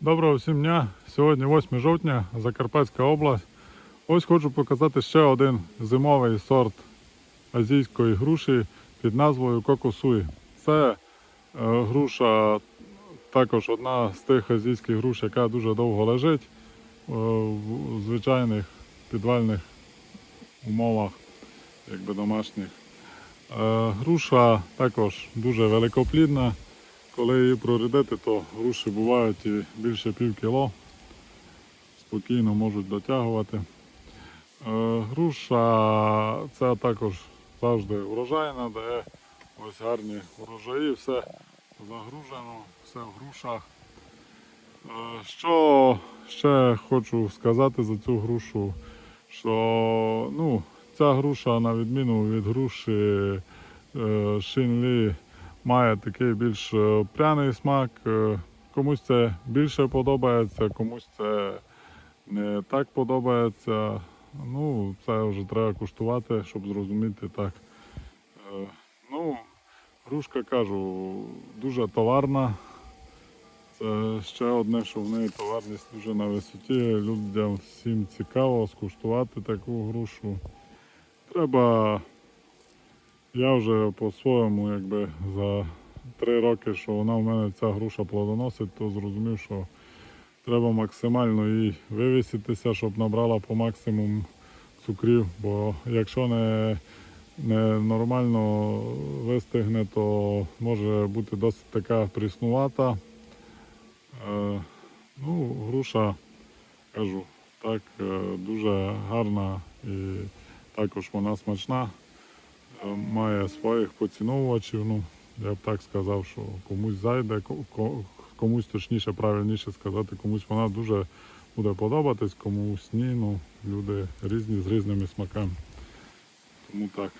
Доброго всім дня! Сьогодні 8 жовтня, Закарпатська область. Ось хочу показати ще один зимовий сорт азійської груші під назвою Кокосуї. Це е, груша також одна з тих азійських груш, яка дуже довго лежить е, в звичайних підвальних умовах, якби домашніх. Е, Груша також дуже великоплідна. Коли її прорядити, то груші бувають і більше пів кіло. Спокійно можуть дотягувати. Е, Груша це також завжди врожайна, дає ось гарні урожаї, все загружено, все в грушах. Е, Що ще хочу сказати за цю грушу, що ну, ця груша, на відміну від груші е, Шинлі, має такий більш е, пряний смак. Е, Комусь це більше подобається, комусь це не так подобається. Ну, це вже треба куштувати, щоб зрозуміти так. Е, Ну, грушка кажу, дуже товарна. Це ще одне, що в неї товарність дуже на висоті. Людям всім цікаво скуштувати таку грушу. Треба я вже по-своєму, якби за три роки, що вона в мене ця груша плодоносить, то зрозумів, що треба максимально їй вивіситися, щоб набрала по максимуму цукрів. Бо якщо не, не нормально вистигне, то може бути досить така пріснувата. Е, ну, груша, кажу, так, е, дуже гарна і також вона смачна має своїх поціновувачів. Ну, я б так сказав, що комусь зайде, ко- ко- комусь точніше, правильніше сказати, комусь вона дуже буде подобатись, комусь ні. Ну, люди різні з різними смаками. Тому так.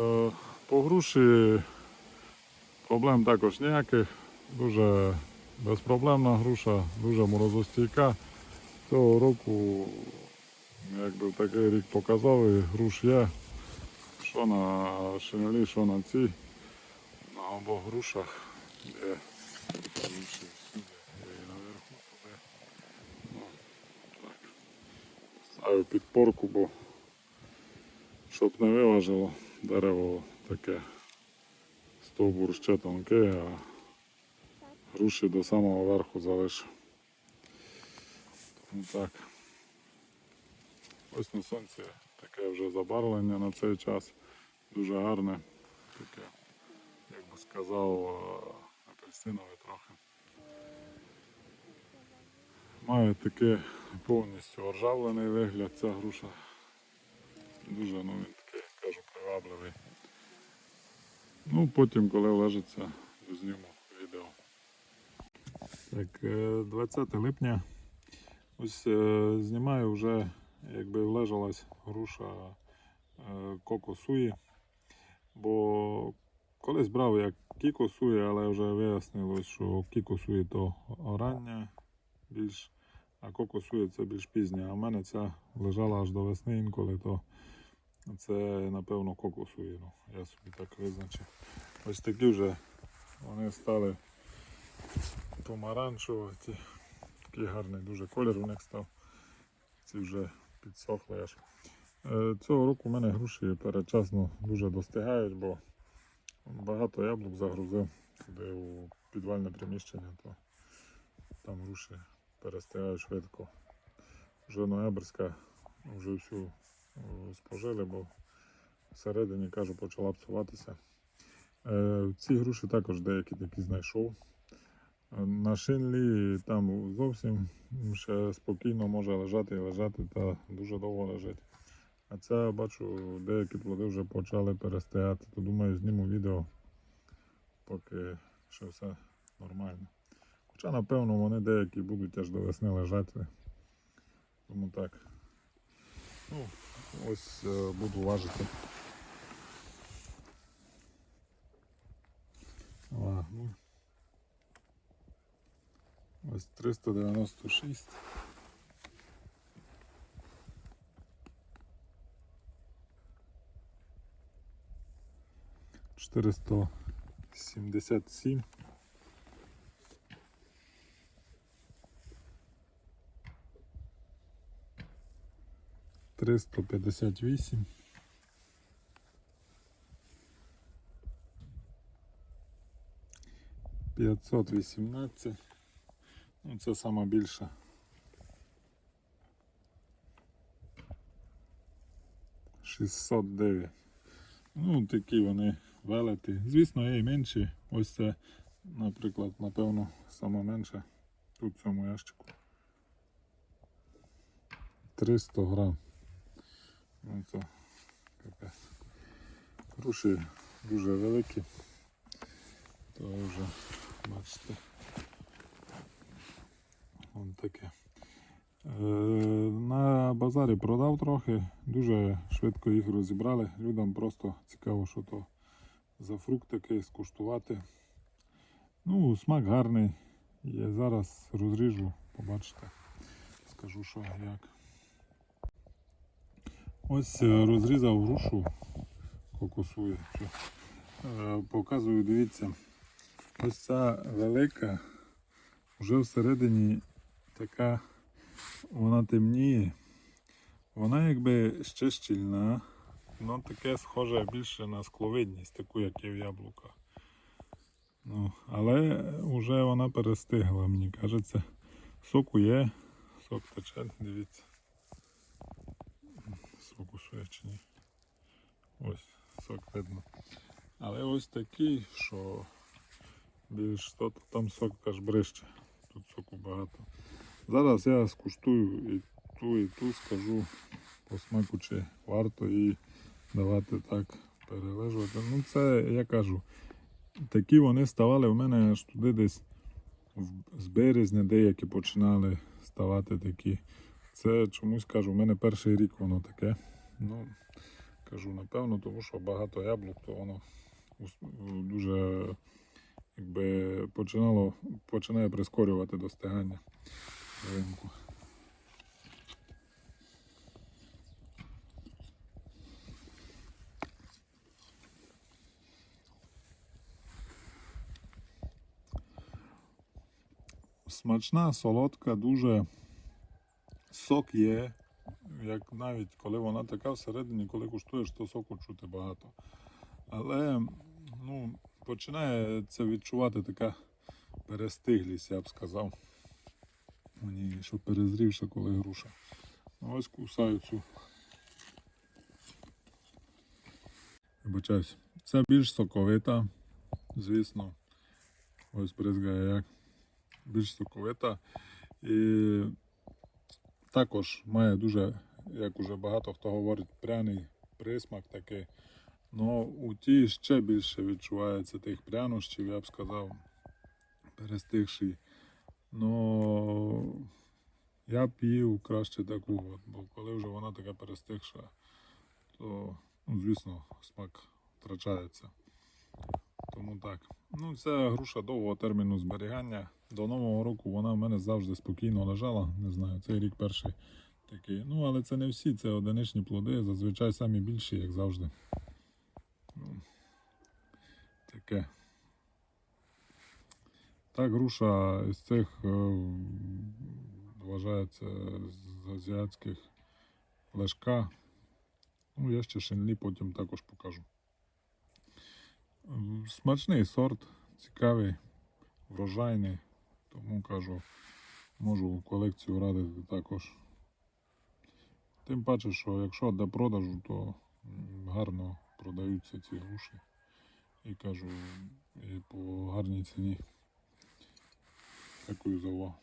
Е, по груші проблем також ніяких. Дуже безпроблемна груша, дуже морозостійка. Цього року якби такий рік показав, і груш є. Що на шинелі, що на цій. На обох грушах є груші всюди, є і наверху туди. Ну, так. Ставив підпорку, бо щоб не виважило дерево таке. Стовбур ще тонкий, а груші до самого верху залишив. Тому так. Ось на сонці таке вже забарвлення на цей час. Дуже гарне. Таке, як би сказав, е, апельсинове трохи. Має таке повністю оржавлений вигляд ця груша. Дуже ну, він такий, кажу, привабливий. Ну, потім, коли лежиться, зніму відео. Так, е, 20 липня. Ось е, знімаю вже, якби влежалась груша е, Коко Суї. Бо колись брав як Кіко Суї, але вже вияснилось, що Кіко Суї то рання більш, а Коко Суї це більш пізня. А в мене ця лежала аж до весни інколи, то це напевно кокосуї. Ну, я собі так визначив. Ось такі вже вони стали помаранчеві. Такий гарний дуже колір у них став. Ці вже підсохли аж. Е, Цього року у мене груші передчасно дуже достигають, бо багато яблук загрузив туди у підвальне приміщення, то там груші перестигають швидко. Вже ноябрьська вже всю е, спожили, бо всередині, кажу, почала псуватися. Е, Ці груші також деякі такі знайшов. На шинлі там зовсім ще спокійно може лежати і лежати та дуже довго лежить. А це бачу, деякі плоди вже почали перестигати, то думаю, зніму відео, поки ще все нормально. Хоча, напевно, вони деякі будуть аж до весни лежати. Тому так. Ну, ось е, буду важити. Вагну. Ось 396. Чотириста сімдесят сім. Триста п'ятдесят вісім. П'ятсот вісімнадцять. Ну, це сама більша. Шістсот дев'ять. Ну, такі вони велети. Звісно, є і менші. Ось це, наприклад, напевно, саме менше тут в цьому ящику. 300 грам. Ну, то капець. Груші дуже великі. То вже бачите. Вон таке. Е, На базарі продав трохи, дуже швидко їх розібрали. Людям просто цікаво, що то за фрукт такий скуштувати. Ну, смак гарний. Я зараз розріжу, побачите. Скажу, що як. Ось е, розрізав грушу кокосую. Е, Показую, дивіться. Ось ця велика, вже всередині така, вона темніє. Вона якби ще щільна, воно таке схоже більше на скловидність, таку, як є в яблуках. Ну, але вже вона перестигла, мені кажеться. Соку є, сок тече, дивіться. Соку чи ні. Ось, сок видно. Але ось такий, що більш то там сок теж брище. Тут соку багато. Зараз я скуштую і ту, і ту скажу по смаку, чи варто її давати так перележувати. Ну це я кажу. Такі вони ставали в мене аж туди десь з березня деякі починали ставати такі. Це чомусь кажу, в мене перший рік воно таке. Ну, кажу, напевно, тому що багато яблук, то воно дуже якби починало, починає прискорювати достигання ринку. Смачна, солодка, дуже сок є. Як навіть коли вона така всередині, коли куштуєш, то соку чути багато. Але ну, починає це відчувати така перестиглість, я б сказав. Мені що перезрівша, коли груша. Ну, ось кусаю цю. Вибачаюсь. Це більш соковита, звісно. Ось бризгає як. Більш соковита. І також має дуже, як уже багато хто говорить, пряний присмак такий. Ну, у тій ще більше відчувається тих прянощів, я б сказав, перестигший. Ну, я б краще таку, бо коли вже вона така перестигша, то, ну, звісно, смак втрачається. Тому так. Ну, це груша довгого терміну зберігання. До Нового року вона в мене завжди спокійно лежала. Не знаю, цей рік перший такий. Ну, але це не всі, це одиничні плоди, зазвичай самі більші, як завжди. Ну, таке. Та груша із цих е, вважається з азіатських лежка. Ну, я ще шинлі потім також покажу. Смачний сорт, цікавий, врожайний, тому кажу, можу колекцію радити також. Тим паче, що якщо для продажу, то гарно продаються ці груші. І кажу, і по гарній ціні. Дякую за увагу.